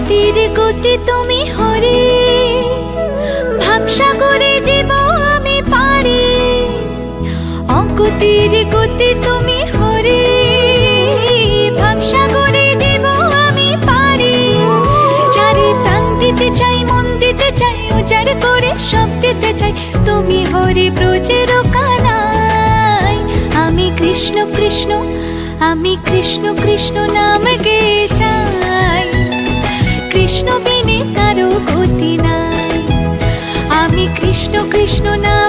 অগতির গতি তুমি হরে। ভাবসাগরে জীব আমি পারি। অগতির গতি তুমি হরে। ভাবসাগরে জীব আমি পারি। চারি প্রাণ দিতে চাই, মন দিতে চাই, উজাড় করে সব দিতে চাই, তুমি হরি ব্রজের কানাই আমি কৃষ্ণ কৃষ্ণ, আমি কৃষ্ণ কৃষ্ণ নাম গে যাই কৃষ্ণ বিনে